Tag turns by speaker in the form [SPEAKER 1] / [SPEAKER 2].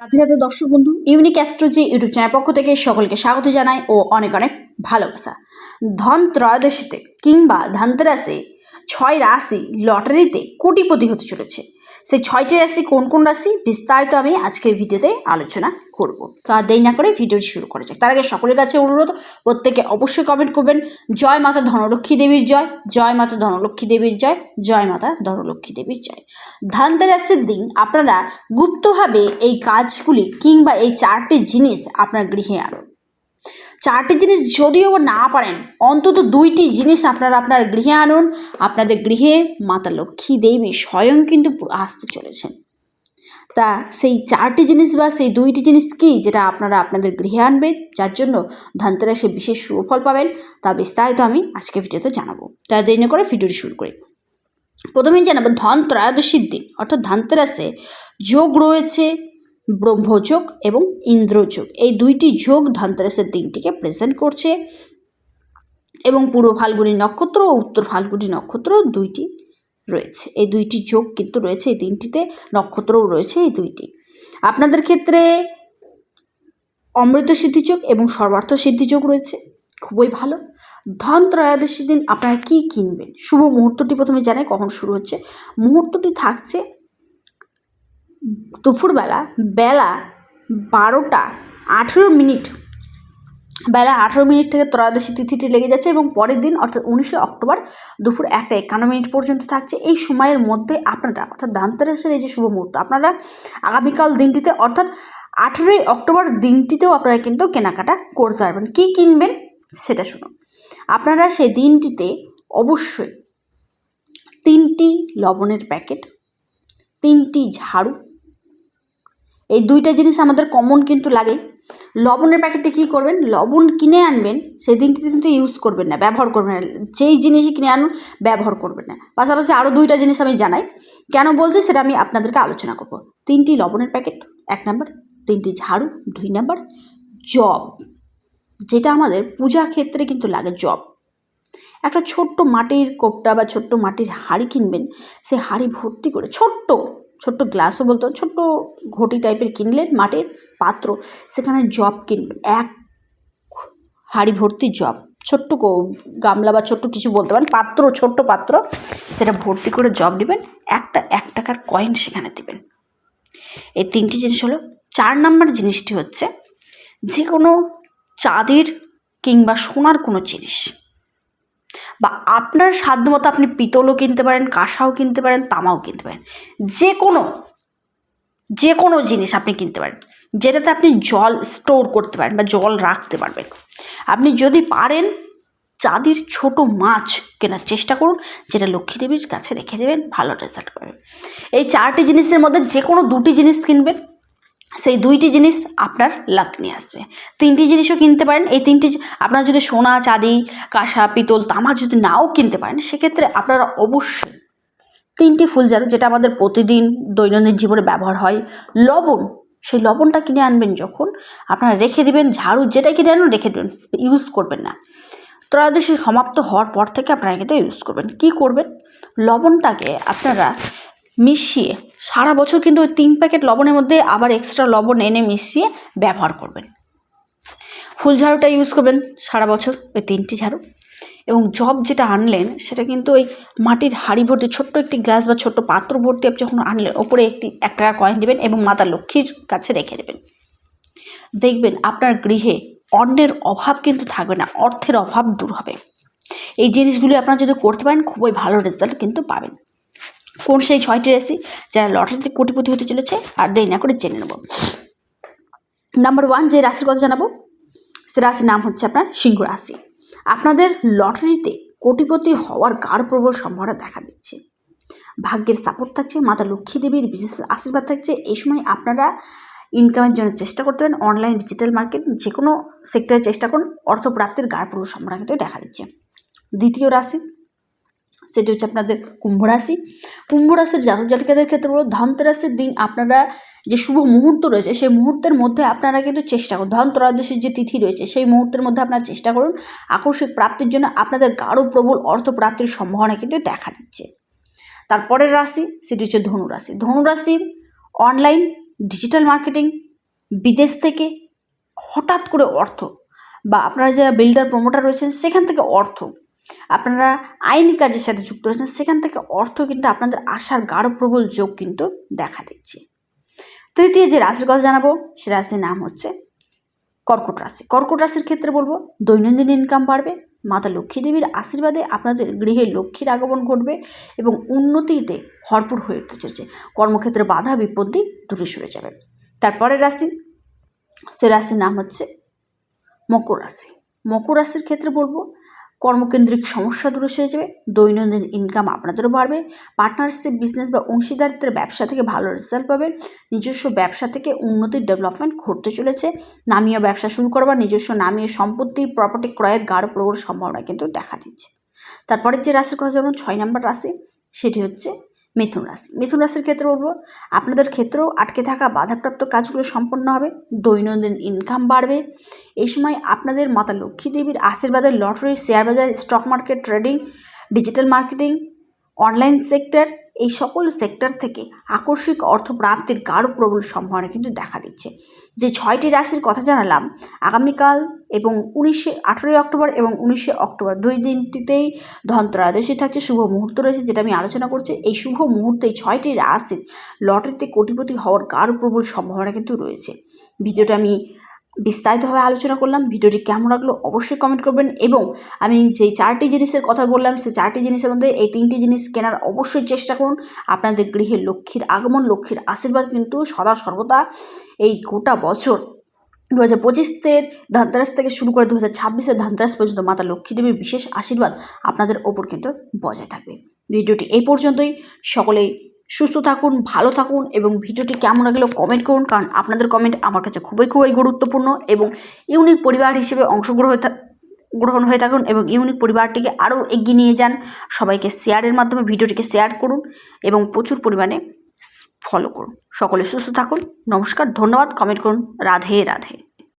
[SPEAKER 1] রাধে রাধে দর্শক বন্ধু unique অ্যাস্ট্রোজি YouTube channel পক্ষ থেকে সকলকে স্বাগত জানাই ও অনেক অনেক ভালোবাসা। ধন ত্রয়োদশীতে কিংবা ধনতেরাসে ছয় রাশি লটারিতে কোটিপতি হতে চলেছে। সেই ছয়টি রাশি কোন কোন রাশি বিস্তারিত আমি আজকের ভিডিওতে আলোচনা করব। তো আর দেরি না করে ভিডিওটি শুরু করা যাক। তার আগে সকলের কাছে অনুরোধ, প্রত্যেকে অবশ্যই কমেন্ট করবেন, জয় মাতা ধনলক্ষ্মী দেবীর জয় জয় মাতা ধনলক্ষ্মী দেবীর জয় জয় মাতা ধনলক্ষ্মী দেবীর জয়। ধনতেরাসের দিন আপনারা গুপ্তভাবে এই কাজগুলি কিংবা এই চারটি জিনিস আপনার গৃহে আনুন চারটি জিনিস যদিও না পারেন, অন্তত দুইটি জিনিস আপনারা আপনার গৃহে আনুন। আপনাদের গৃহে মাতা লক্ষ্মী দেবী স্বয়ং কিন্তু আসতে চলেছেন। তা সেই চারটি জিনিস বা সেই দুইটি জিনিস কি যেটা আপনারা আপনাদের গৃহে আনবেন, যার জন্য ধনতেরাসে বিশেষ সুফল পাবেন, তা বিস্তারিত আমি আজকে ভিডিওতে জানাব। তা দেরি করে ভিডিওটি শুরু করি। প্রথমেই জানাব ধন ত্রয়োদশীর দিন, অর্থাৎ ধনতেরাসে যোগ রয়েছে ব্রহ্মযোগ এবং ইন্দ্রযোগ। এই দুইটি যোগ ধনতেরাসের দিনটিকে প্রেজেন্ট করছে। এবং পূর্ব ফাল্গুনী নক্ষত্র ও উত্তর ফাল্গুনী নক্ষত্র দুইটি রয়েছে। এই দুইটি যোগ কিন্তু রয়েছে এই দিনটিতে, নক্ষত্রও রয়েছে এই দুইটি। আপনাদের ক্ষেত্রে অমৃত সিদ্ধিযোগ এবং সর্বার্থ সিদ্ধিযোগ রয়েছে। খুবই ভালো। ধন ত্রয়োদশী দিন আপনারা কী কিনবেন? শুভ মুহূর্তটি প্রথমে জানাই কখন শুরু হচ্ছে। মুহূর্তটি থাকছে দুপুরবেলা বেলা বারোটা আঠেরো মিনিট, বেলা আঠেরো মিনিট থেকে ত্রয়োদশী তিথিটি লেগে যাচ্ছে এবং পরের দিন, অর্থাৎ উনিশে অক্টোবর দুপুর একটা একান্ন মিনিট পর্যন্ত থাকছে। এই সময়ের মধ্যে আপনারা, অর্থাৎ ধানতেরাসের এই যে শুভ মুহূর্ত, আপনারা আগামীকাল দিনটিতে, অর্থাৎ আঠেরোই অক্টোবর দিনটিতেও আপনারা কিন্তু কেনাকাটা করতে পারবেন কী কিনবেন সেটা শুনুন। আপনারা সেই দিনটিতে অবশ্যই তিনটি লবণের প্যাকেট, তিনটি ঝাড়ু এই দুইটা জিনিস আমাদের কমন কিন্তু লাগে। লবণের প্যাকেটে কী করবেন? লবণ কিনে আনবেন, সেই দিনটিতে কিন্তু ইউজ করবেন না, ব্যবহার করবেন না। যেই জিনিসই কিনে আনুন, ব্যবহার করবেন না। পাশাপাশি আরও দুইটা জিনিস আমি জানাই। কেন বলছি? সেটা আমি আপনাদেরকে আলোচনা করব। তিনটি লবণের প্যাকেট, এক নাম্বার তিনটি ঝাড়ু, দুই নাম্বার জব, যেটা আমাদের পূজা ক্ষেত্রে কিন্তু লাগে জব। একটা ছোট্ট মাটির কোপটা বা ছোট্ট মাটির হাঁড়ি কিনবেন, সে হাঁড়ি ভর্তি করে, ছোট্ট ছোট্ট গ্লাসও বলতে বলতো ছোট্ট ঘটি টাইপের কিনলেন মাটির পাত্র, সেখানে জব কিনবেন এক হাঁড়ি ভর্তি জব, ছোট্ট গামলা বা ছোট্ট কিছু বলতে পারেন, পাত্র, ছোট্ট পাত্র, সেটা ভর্তি করে জব নেবেন, একটা, এক টাকার কয়েন সেখানে দেবেন। এই তিনটি জিনিস হলো, চার নাম্বার জিনিসটি হচ্ছে, যে কোনো চাঁদের কিংবা সোনার কোনো জিনিস বা আপনার সাধ্যমতো আপনি পিতলও কিনতে পারেন, কাঁসাও কিনতে পারেন, তামাও কিনতে পারেন। যে কোনো যে কোনো জিনিস আপনি কিনতে পারেন, যেটাতে আপনি জল স্টোর করতে পারেন বা জল রাখতে পারবেন। আপনি যদি পারেন চাঁদির ছোট মাছ কেনার চেষ্টা করুন, যেটা লক্ষ্মী দেবীর কাছে রেখে দেবেন, ভালো রেজাল্ট পাবেন। এই চারটি জিনিসের মধ্যে যে কোনো দুটি জিনিস কিনবেন। সেই দুইটি জিনিস আপনার লাক নিয়ে আসবে। তিনটি জিনিসও কিনতে পারেন, এই তিনটি আপনারা যদি সোনা, চাঁদি, কাঁসা, পিতল, তামা যদি নাও কিনতে পারেন, সেক্ষেত্রে আপনারা অবশ্যই তিনটি ফুল ঝাড়ু যেটা আমাদের প্রতিদিন দৈনন্দিন জীবনে ব্যবহার হয়, লবণ, সেই লবণটা কিনে আনবেন যখন, আপনারা রেখে দিবেন, ঝাড়ু যেটা কিনে আনুন, রেখে দেবেন ইউজ করবেন না। ত্রয়োদশী সমাপ্ত হওয়ার পর থেকে আপনারা কিন্তু ইউজ করবেন। কি করবেন? লবণটাকে আপনারা মিশিয়ে সারা বছর কিন্তু ওই তিন প্যাকেট লবণের মধ্যে আবার এক্সট্রা লবণ এনে মিশিয়ে ব্যবহার করবেন। ফুল ঝাড়ুটা ইউজ করবেন সারা বছর ওই তিনটি ঝাড়ু। এবং জব যেটা আনলেন, সেটা কিন্তু ওই মাটির হাঁড়ি ভর্তি ছোট্ট একটি গ্লাস বা ছোট্ট পাত্র ভর্তি আপনি যখন আনলেন, ওপরে একটি এক টাকার কয়েন দেবেন এবং মাতা লক্ষ্মীর কাছে রেখে দেবেন। দেখবেন আপনার গৃহে অন্নের অভাব কিন্তু থাকবে না, অর্থের অভাব দূর হবে। এই জিনিসগুলি আপনারা যদি করতে পারেন, খুবই ভালো রেজাল্ট কিন্তু পাবেন। কোন সেই ছয়টি রাশি যারা লটারিতে কোটিপতি হতে চলেছে, আর দেরি না করে জেনে নেব। নাম্বার ওয়ান যে রাশির কথা জানাব, সে রাশির নাম হচ্ছে আপনার সিংহ রাশি। আপনাদের লটারিতে কোটিপতি হওয়ার গাঢ় প্রবল সম্ভাবনা দেখা দিচ্ছে। ভাগ্যের সাপোর্ট থাকছে, মাতা লক্ষ্মী দেবীর বিশেষ আশীর্বাদ থাকছে। এই সময় আপনারা ইনকামের জন্য চেষ্টা করতে পারেন অনলাইন ডিজিটাল মার্কেট যে কোনো সেক্টরে চেষ্টা করুন, অর্থপ্রাপ্তির গাঢ় প্রবল সম্ভাবনা কিন্তু দেখা দিচ্ছে। দ্বিতীয় রাশি সেটি হচ্ছে আপনাদের কুম্ভ রাশি। কুম্ভ রাশির জাতক জাতিকাদের ক্ষেত্রে বলো, ধনতেরাসের দিন আপনারা যে শুভ মুহূর্ত রয়েছে, সেই মুহূর্তের মধ্যে আপনারা কিন্তু চেষ্টা করুন। ধন ত্রয়োদশীর যে তিথি রয়েছে, সেই মুহূর্তের মধ্যে আপনারা চেষ্টা করুন আকস্মিক প্রাপ্তির জন্য আপনাদের গাঢ় প্রবল অর্থ প্রাপ্তির সম্ভাবনা কিন্তু দেখা দিচ্ছে। তারপরের রাশি, সেটি হচ্ছে ধনুরাশি ধনুরাশির অনলাইন ডিজিটাল মার্কেটিং, বিদেশ থেকে হঠাৎ করে অর্থ বা আপনারা যারা বিল্ডার, প্রমোটার রয়েছেন, সেখান থেকে অর্থ আপনারা আইনি কাজের সাথে যুক্ত রয়েছেন, সেখান থেকে অর্থ কিন্তু আপনাদের আসার গাঢ় প্রবল যোগ কিন্তু দেখা দিচ্ছে। তৃতীয় যে রাশির কথা জানাব, সে রাশির নাম হচ্ছে কর্কট রাশি। কর্কট রাশির ক্ষেত্রে বলব, দৈনন্দিন ইনকাম বাড়বে, মাতা লক্ষ্মী দেবীর আশীর্বাদে আপনাদের গৃহে লক্ষ্মীর আগমন ঘটবে এবং উন্নতিতে ভরপুর হয়ে উঠতে চলেছে। কর্মক্ষেত্রে বাধা, বিপত্তি দূরে সরে যাবে। তারপরের রাশি, সে রাশির নাম হচ্ছে মকর রাশি। মকর রাশির ক্ষেত্রে বলব কর্মকেন্দ্রিক সমস্যা দূরে সরে যাবে, দৈনন্দিন ইনকাম আপনাদেরও বাড়বে পার্টনারশিপ বিজনেস বা অংশীদারিত্বের ব্যবসা থেকে ভালো রেজাল্ট পাবেন নিজস্ব ব্যবসা থেকে উন্নতির ডেভেলপমেন্ট ঘটতে চলেছে, নামীয় ব্যবসা শুরু করবার নিজস্ব নামীয় সম্পত্তি প্রপার্টি ক্রয়ের গাঢ় প্রবল সম্ভাবনা কিন্তু দেখা দিচ্ছে। তারপরে যে রাশির কথা যেমন ছয় নম্বর রাশি, সেটি হচ্ছে মিথুন রাশি। মিথুন রাশির ক্ষেত্রে বলব, আপনাদের ক্ষেত্রেও আটকে থাকা বাধাপ্রাপ্ত কাজগুলো সম্পন্ন হবে, দৈনন্দিন ইনকাম বাড়বে। এই সময় আপনাদের মাতা লক্ষ্মী দেবীর আশীর্বাদের লটারি শেয়ার বাজার stock market trading digital marketing online sector, এই সকল সেক্টর থেকে আকস্মিক অর্থ প্রাপ্তির গাঢ় প্রবল সম্ভাবনা কিন্তু দেখা দিচ্ছে। যে ছয়টি রাশির কথা জানালাম, আগামীকাল এবং উনিশে, আঠেরোই অক্টোবর এবং উনিশে অক্টোবর দুই দিনটিতেই ধনত্রয়োদশী থাকছে, শুভ মুহূর্ত রয়েছে যেটা আমি আলোচনা করছি। এই শুভ মুহূর্তে ছয়টি রাশির লটারিতে কোটিপতি হওয়ার গাঢ় প্রবল সম্ভাবনা কিন্তু রয়েছে। ভিডিওটা আমি বিস্তারিতভাবে আলোচনা করলাম, ভিডিওটি কেমন লাগল অবশ্যই কমেন্ট করবেন এবং আমি যেই চারটি জিনিসের কথা বললাম, সেই চারটি জিনিসের মধ্যে এই তিনটি জিনিস কেনার অবশ্যই চেষ্টা করুন। আপনাদের গৃহে লক্ষ্মীর আগমন, লক্ষ্মীর আশীর্বাদ কিন্তু সদা সর্বদা এই গোটা বছর দু হাজার পঁচিশের ধানতেরাস থেকে শুরু করে দু হাজার ছাব্বিশের ধানতেরাস পর্যন্ত মাতা লক্ষ্মী দেবীর বিশেষ আশীর্বাদ আপনাদের ওপর কিন্তু বজায় থাকবে। ভিডিওটি এই পর্যন্তই। সকলেই সুস্থ থাকুন, ভালো থাকুন এবং ভিডিওটি কেমন লাগল কমেন্ট করুন কারণ আপনাদের কমেন্ট আমার কাছে খুবই খুবই গুরুত্বপূর্ণ এবং ইউনিক পরিবার হিসেবে অংশগ্রহণ গ্রহণ হয়ে থাকুন এবং ইউনিক পরিবারটিকে আরও এগিয়ে নিয়ে যান। সবাইকে শেয়ারের মাধ্যমে ভিডিওটিকে শেয়ার করুন এবং প্রচুর পরিমাণে ফলো করুন। সকলে সুস্থ থাকুন, নমস্কার, ধন্যবাদ কমেন্ট করুন। রাধে রাধে।